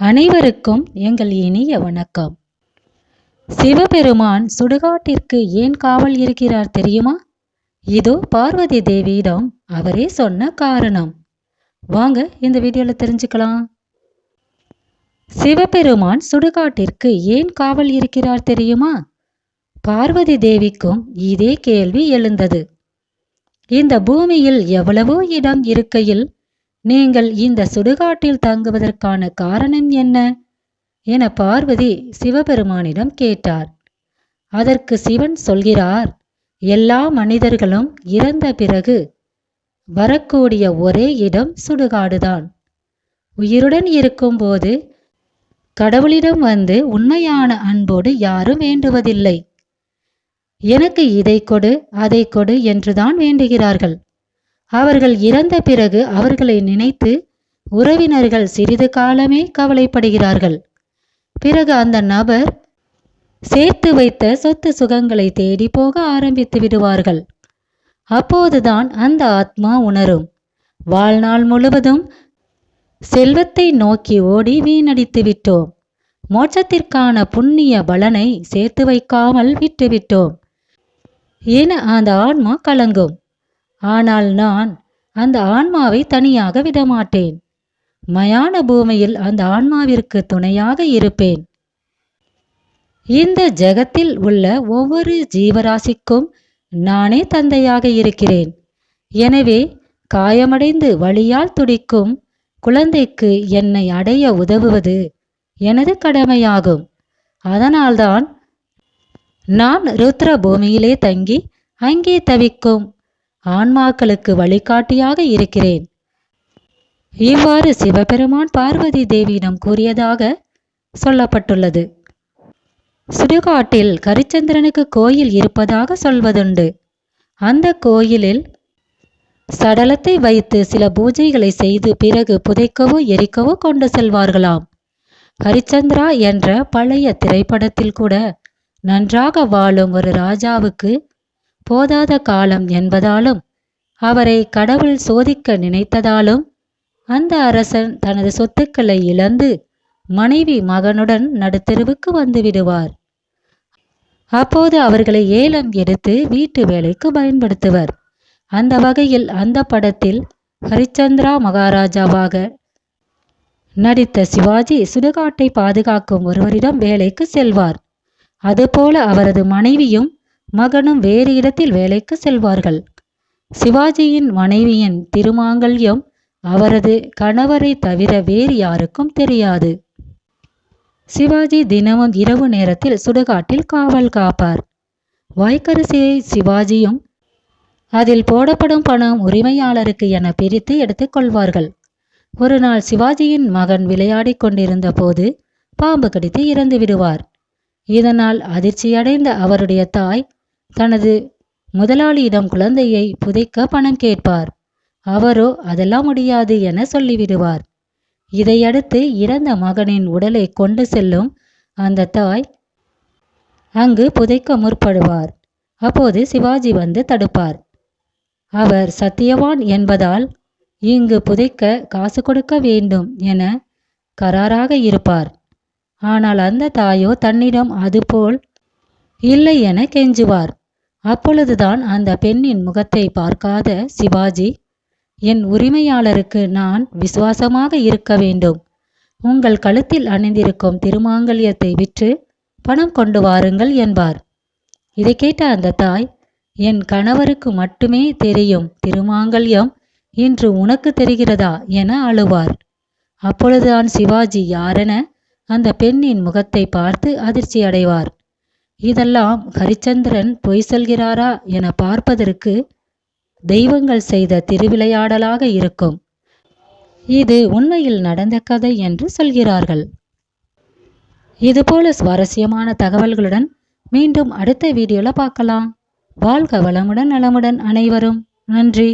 அனைவருக்கும் எங்கள் இனிய வணக்கம். சிவபெருமான் சுடுகாட்டிற்கு ஏன் காவல் இருக்கிறார் தெரியுமா? இதோ பார்வதி தேவியிடம் அவரே சொன்ன காரணம். வாங்க இந்த வீடியோவில் தெரிஞ்சுக்கலாம். சிவபெருமான் சுடுகாட்டிற்கு ஏன் காவல் இருக்கிறார் தெரியுமா? பார்வதி தேவிக்கும் இதே கேள்வி எழுந்தது. இந்த பூமியில் எவ்வளவோ இடம் இருக்கையில் நீங்கள் இந்த சுடுகாட்டில் தங்குவதற்கான காரணம் என்ன? என பார்வதி சிவபெருமானிடம் கேட்டார். அதற்கு சிவன் சொல்கிறார் எல்லா மனிதர்களும் இறந்த பிறகு வரக்கூடிய ஒரே இடம் சுடுகாடுதான். உயிருடன் இருக்கும்போது கடவுளிடம் வந்து உண்மையான அன்போடு யாரும் வேண்டுவதில்லை. எனக்கு இதை கொடு அதை கொடு என்றுதான் வேண்டுகிறார்கள். அவர்கள் இறந்த பிறகு அவர்களை நினைத்து உறவினர்கள் சிறிது காலமே கவலைப்படுகிறார்கள். பிறகு அந்த நபர் சேர்த்து வைத்த சொத்து சுகங்களை தேடி போக ஆரம்பித்து விடுவார்கள். அப்போதுதான் அந்த ஆத்மா உணரும். வாழ்நாள் முழுவதும் செல்வத்தை நோக்கி ஓடி வீணடித்து விட்டோம். மோட்சத்திற்கான புண்ணிய பலனை சேர்த்து வைக்காமல் விட்டுவிட்டோம். என அந்த ஆன்மா கலங்கும். ஆனால் நான் அந்த ஆன்மாவை தனியாக விடமாட்டேன். மயான பூமியில் அந்த ஆன்மாவிற்கு துணையாக இருப்பேன். இந்த ஜெகத்தில் உள்ள ஒவ்வொரு ஜீவராசிக்கும் நானே தந்தையாக இருக்கிறேன். எனவே காயமடைந்து வழியால் துடிக்கும் குழந்தைக்கு என்னை அடைய உதவுவது எனது கடமையாகும். அதனால்தான் நான் ருத்ர பூமியிலே தங்கி அங்கே தவிக்கும் ஆன்மாக்களுக்கு வழிகாட்டியாக இருக்கிறேன். இவ்வாறு சிவபெருமான் பார்வதி தேவியிடம் கூறியதாக சொல்லப்பட்டுள்ளது. சுடுகாட்டில் கரிச்சந்திரனுக்கு கோயில் இருப்பதாக சொல்வதுண்டு. அந்த கோயிலில் சடலத்தை வைத்து சில பூஜைகளை செய்து பிறகு புதைக்கவோ எரிக்கவோ கொண்டு செல்வார்களாம். ஹரிச்சந்திரா என்ற பழைய திரைப்படத்தில் கூட நன்றாக வாழும் ஒரு ராஜாவுக்கு போதாத காலம் என்பதாலும் அவரை கடவுள் சோதிக்க நினைத்ததாலும் அந்த அரசன் தனது சொத்துக்களை இழந்து மனைவி மகனுடன் நடுத்தெருவுக்கு வந்து விடுவார். அப்போது அவர்களை ஏலம் எடுத்து வீட்டு வேலைக்கு பயன்படுத்துவர். அந்த வகையில் அந்த படத்தில் ஹரிச்சந்திரா மகாராஜாவாக நடித்த சிவாஜி சுடுகாட்டை பாதுகாக்கும் ஒருவரிடம் வேலைக்கு செல்வார். அதுபோல அவரது மனைவியும் மகனும் வேறு இடத்தில் வேலைக்கு செல்வார்கள். சிவாஜியின் மனைவியின் திருமாங்கல்யம் அவரது கணவரை தவிர வேறு யாருக்கும் தெரியாது. சிவாஜி தினமும் இரவு நேரத்தில் சுடுகாட்டில் காவல் காப்பார். வாய்க்கரிசியை சிவாஜியும் அதில் போடப்படும் பணம் உரிமையாளருக்கு என பிரித்து எடுத்துக்கொள்வார்கள் ஒரு நாள் சிவாஜியின் மகன் விளையாடிக் கொண்டிருந்த போது பாம்பு கடித்து இறந்து விடுவார். இதனால் அதிர்ச்சியடைந்த அவருடைய தாய் தனது முதலாளியிடம் குழந்தையை புதைக்க பணம் கேட்பார். அவரோ அதெல்லாம் முடியாது என சொல்லிவிடுவார். இதையடுத்து இறந்த மகனின் உடலை கொண்டு செல்லும் அந்த தாய் அங்கு புதைக்க முற்படுவார். அப்போது சிவாஜி வந்து தடுப்பார். அவர் சத்தியவான் என்பதால் இங்கு புதைக்க காசு கொடுக்க வேண்டும் என கராராக இருப்பார். ஆனால் அந்த தாயோ தன்னிடம் அதுபோல் இல்லை என கெஞ்சுவார். அப்பொழுதுதான் அந்த பெண்ணின் முகத்தை பார்க்காத சிவாஜி என் உரிமையாளருக்கு நான் விசுவாசமாக இருக்க வேண்டும். உங்கள் கழுத்தில் அணிந்திருக்கும் திருமாங்கல்யத்தை விற்று பணம் கொண்டு வாருங்கள் என்பார். இதை கேட்ட அந்த தாய் என் கணவருக்கு மட்டுமே தெரியும் திருமாங்கல்யம் இன்று உனக்கு தெரிகிறதா என அழுவார். அப்பொழுதுதான் சிவாஜி யாரென அந்த பெண்ணின் முகத்தை பார்த்து அதிர்ச்சி அடைவார் இதெல்லாம் ஹரிச்சந்திரன் பொய் சொல்கிறாரா என பார்ப்பதற்கு தெய்வங்கள் செய்த திருவிளையாடலாக இருக்கும். இது உண்மையில் நடந்த கதை என்று சொல்கிறார்கள். இதுபோல சுவாரஸ்யமான தகவல்களுடன் மீண்டும் அடுத்த வீடியோல பார்க்கலாம். வாழ்க வளமுடன் நலமுடன் அனைவரும். நன்றி.